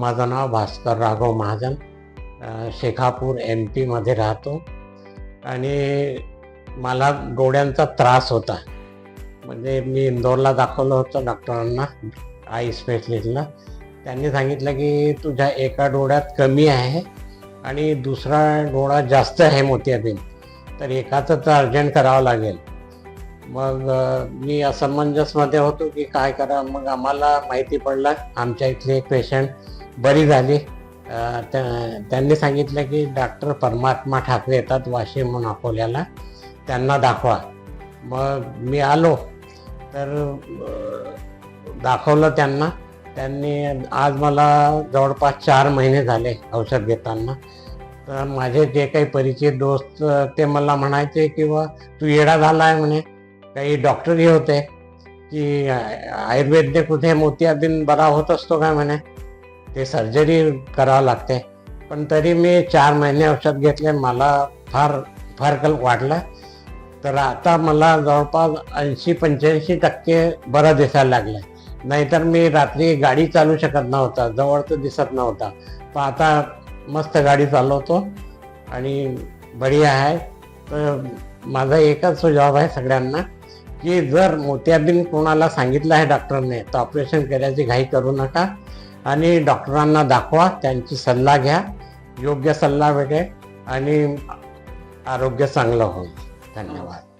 माझं नाव भास्कर राघव महाजन शेखापूर एम पीमध्ये राहतो. आणि मला डोळ्यांचा त्रास होता. म्हणजे मी इंदोरला दाखवलं होतं डॉक्टरांना आय स्पेशलिस्टला त्यांनी सांगितलं की तुझ्या एका डोळ्यात कमी आहे आणि दुसरा डोळा जास्त आहे मोतियाबीन तर एकाचं तर अर्जंट करावं लागेल. मग मी असमंजसमध्ये होतो की काय करा मग आम्हाला माहिती पडलं. आमच्या इथले एक पेशंट बरी झाली. त्या- त्यांनी सांगितलं की डॉक्टर परमात्मा ठाकरे येतात वाशिम म्हणून अकोल्याला. त्यांना दाखवा. मग मी आलो. तर दाखवलं त्यांना. त्यांनी आज मला जवळपास चार महिने झाले औषध घेताना. तर माझे जे काही परिचित दोस्त ते मला म्हणायचे किंवा तू येडा झाला आहे म्हणे. काही डॉक्टरही होते की आयुर्वेदने कुठे मोतियाबिंद बरा होत असतो काय म्हणे? ते सर्जरी करावं लागते. पण तरी मी चार महिने औषध घेतले मला फार फरक वाटला. तर आता मला जवळपास ऐंशी पंच्याऐंशी टक्के बरं दिसायला लागलं नाहीतर मी रात्री गाडी चालू शकत नव्हता जवळ तर दिसत नव्हता. पण आता मस्त गाडी चालवतो आणि बढिया आहे. तर माझा एकच सुझाव आहे सगळ्यांना की जर मोतियाबिंद कोणाला सांगितलं आहे डॉक्टरने तर ऑपरेशन करायची घाई करू नका. आणि डॉक्टरांना दाखवा त्यांची सल्ला घ्या योग्य सल्ला भेटेल आणि आरोग्य चांगलं होईल. धन्यवाद.